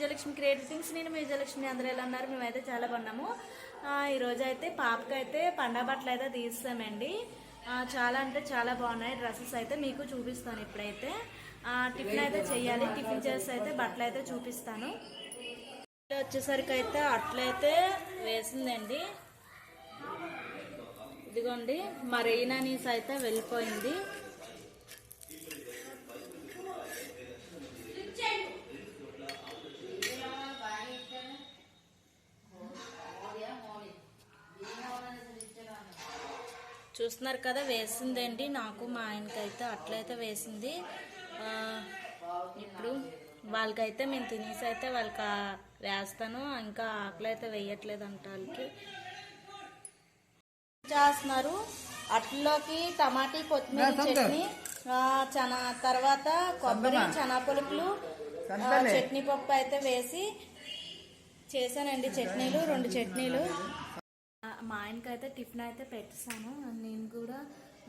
Vijayalakshmi creative things నేను మీ విజయలక్ష్మి అందరూ ఎలా ఉన్నారు? మేమైతే చాలా బాగున్నాము. ఈరోజు అయితే పాపకి అయితే పండగ బట్టలు అయితే తీస్తామండి. చాలా అంటే చాలా బాగున్నాయి డ్రెస్సెస్ అయితే మీకు చూపిస్తాను ఇప్పుడైతే. టిఫిన్ అయితే చేయాలి. టిఫిన్ చేసి అయితే బట్టలు అయితే చూపిస్తాను. వచ్చేసరికి అయితే అట్లయితే వేసిందండి. ఇదిగోండి మరైనా నీస్ అయితే వెళ్ళిపోయింది. చూస్తున్నారు కదా వేసిందండి. నాకు మా ఆయనకైతే అట్లయితే వేసింది. ఇప్పుడు వాళ్ళకైతే మేము తినేసి అయితే వాళ్ళకి వేస్తాను. ఇంకా ఆకలి అయితే వేయట్లేదు అంట వాళ్ళకి. చేస్తున్నారు. అట్లలోకి టమాటీ కొత్తిమీర చట్నీ ఆ, చనా తర్వాత కొబ్బరి చనా పులుపులు చట్నీ పప్పు అయితే వేసి చేశానండి. చట్నీలు రెండు చట్నీలు. మా ఆయనకైతే టిఫిన్ అయితే పెట్టేశాను. నేను కూడా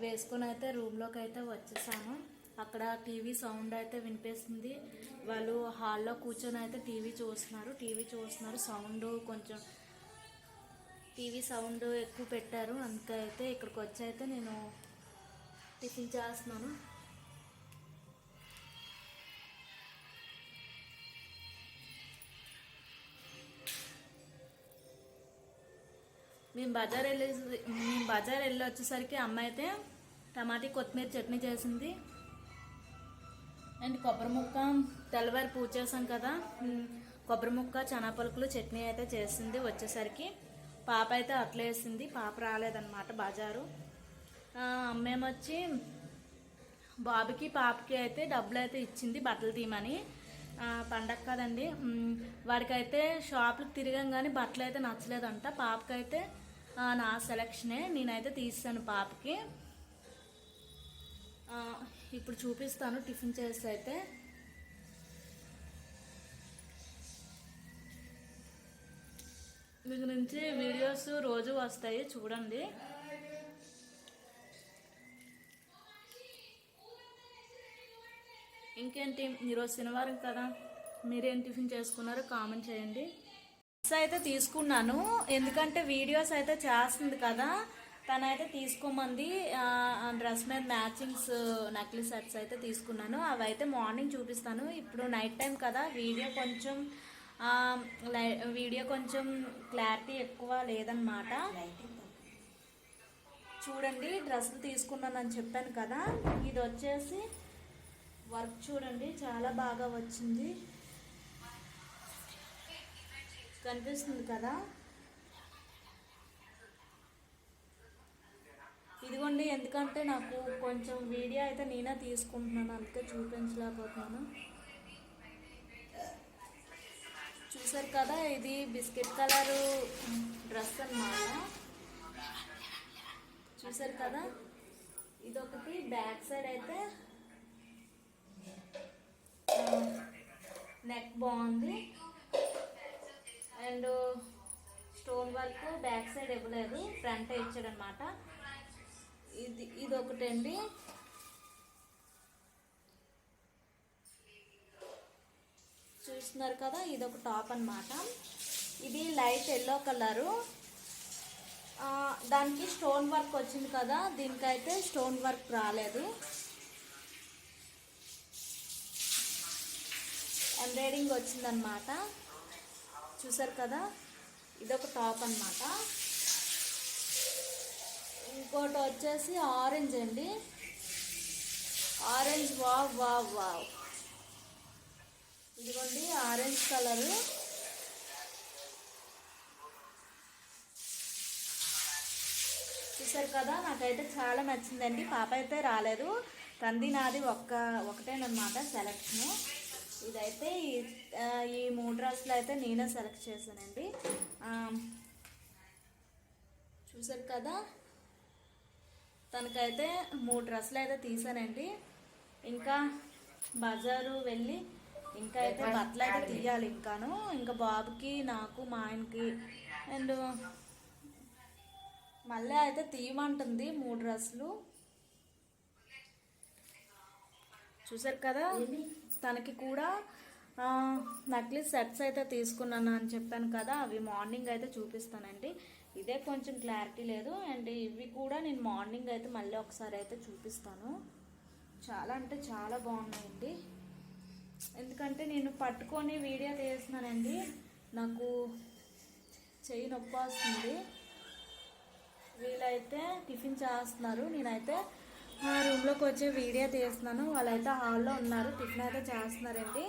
వేసుకొని అయితే రూమ్లోకి అయితే వచ్చేసాను. అక్కడ టీవీ సౌండ్ అయితే వినిపిస్తుంది. వాళ్ళు హాల్లో కూర్చొని అయితే టీవీ చూస్తున్నారు. టీవీ చూస్తున్నారు. సౌండ్ కొంచెం టీవీ సౌండ్ ఎక్కువ పెట్టారు. అందుకైతే ఇక్కడికి వచ్చి అయితే నేను టిఫిన్ చేస్తున్నాను. మేము బజార్ వెళ్ళే మేము బజార్ వెళ్ళి వచ్చేసరికి అమ్మ అయితే టమాటా కొత్తిమీర చట్నీ చేసింది. అండ్ కొబ్బరి ముక్క తెల్లవారి పూజ చేసాం కదా. కొబ్బరి ముక్క చనాపలుకులు చట్నీ అయితే చేసింది వచ్చేసరికి. పాప అయితే అట్లేసింది పాప రాలేదన్నమాట బజారు. అమ్మేమొచ్చి బాబుకి పాపకి అయితే డబ్బులు అయితే ఇచ్చింది బట్టలు తీయమని. పండగ కదండి. వాడికైతే షాపులు తిరిగాం కానీ బట్టలు అయితే నచ్చలేదంట. పాపకైతే నా సెలక్షనే. నేనైతే తీసాను పాపకి. ఇప్పుడు చూపిస్తాను టిఫిన్ చేసి అయితే. మీకు నుంచి వీడియోస్ రోజు వస్తాయి చూడండి. ఇంకేంటి? ఈరోజు శనివారం కదా. మీరేం టిఫిన్ చేసుకున్నారో కామెంట్ చేయండి. డ్రెస్ అయితే తీసుకున్నాను. ఎందుకంటే వీడియోస్ అయితే చేస్తుంది కదా. తనైతే తీసుకోమంది. ఆ, డ్రెస్ మీద మ్యాచింగ్స్ నెక్లెస్ సెట్స్ అయితే తీసుకున్నాను. అవి అయితే మార్నింగ్ చూపిస్తాను. ఇప్పుడు నైట్ టైం కదా. వీడియో కొంచెం లై- వీడియో కొంచెం క్లారిటీ ఎక్కువ లేదనమాట చూడండి డ్రెస్సులు తీసుకున్నానని చెప్పాను కదా. ఇది వచ్చేసి వర్క్ చూడండి చాలా బాగా వచ్చింది. కనిపిస్తుంది కదా? ఇదిగోండి ఎందుకంటే నాకు కొంచెం వీడియో అయితే నేనే తీసుకుంటున్నాను అందుకే చూపించలేకపోతున్నాను. చూసారు కదా ఇది బిస్కెట్ కలరు డ్రెస్ అన్నమాట. చూసారు కదా? ఇదొకటి బ్యాక్ సైడ్ అయితే నెక్ బాగుంది. And stone work back side ఇవ్వలేదు ఫ్రంట్ ఇచ్చాడు అనమాట ఇది ఇది ఒకటండి చూస్తున్నారు కదా ఇది ఒక టాప్ అన్నమాట. ఇది లైట్ ఎల్లో కలరు. దానికి స్టోన్ వర్క్ వచ్చింది కదా దీనికైతే స్టోన్ వర్క్ రాలేదు. ఎంబ్రాయిడింగ్ వచ్చిందనమాట చూసారు కదా? ఇదొక టాప్ అన్నమాట. ఇంకోటి వచ్చేసి ఆరెంజ్ అండి. Orange wow wow wow. ఇదిగోండి ఆరెంజ్ కలరు. చూసారు కదా? నాకైతే చాలా నచ్చిందండి. పాప అయితే రాలేదు. తంది నాది ఒక్క ఒకటేనమాట సెలెక్షన్. ఇదైతే ఈ- మూడు డ్రెస్సులు అయితే నేనే సెలెక్ట్ చేశానండి. చూసారు కదా? తనకైతే మూడు డ్రెస్సులు అయితే తీసానండి ఇంకా బజారు వెళ్ళి ఇంకా అయితే బట్టలు అయితే తీయాలి ఇంకాను. ఇంకా బాబుకి నాకు మా ఆయనకి అండ్ మళ్ళీ అయితే తీయమంటుంది మూడు డ్రెస్సులు చూసారు కదా? తనకి కూడా నక్లీ సెట్స్ అయితే తీసుకున్నాను అని చెప్పాను కదా అవి మార్నింగ్ అయితే చూపిస్తానండి. ఇదే కొంచెం క్లారిటీ లేదు అండ్ ఇవి కూడా నేను మార్నింగ్ అయితే మళ్ళీ ఒకసారి అయితే చూపిస్తాను. చాలా అంటే చాలా బాగున్నాయండి. ఎందుకంటే నేను పట్టుకొని వీడియో తీస్తున్నానండి. నాకు చెయ్యి నొప్పి వస్తుంది. వీళ్ళైతే టిఫిన్ చేస్తున్నారు. నేనైతే రూమ్లోకి వచ్చి వీడియో తీస్తున్నాను. వాళ్ళైతే హాల్లో ఉన్నారు. టిఫిన్ అయితే చేస్తున్నారండి.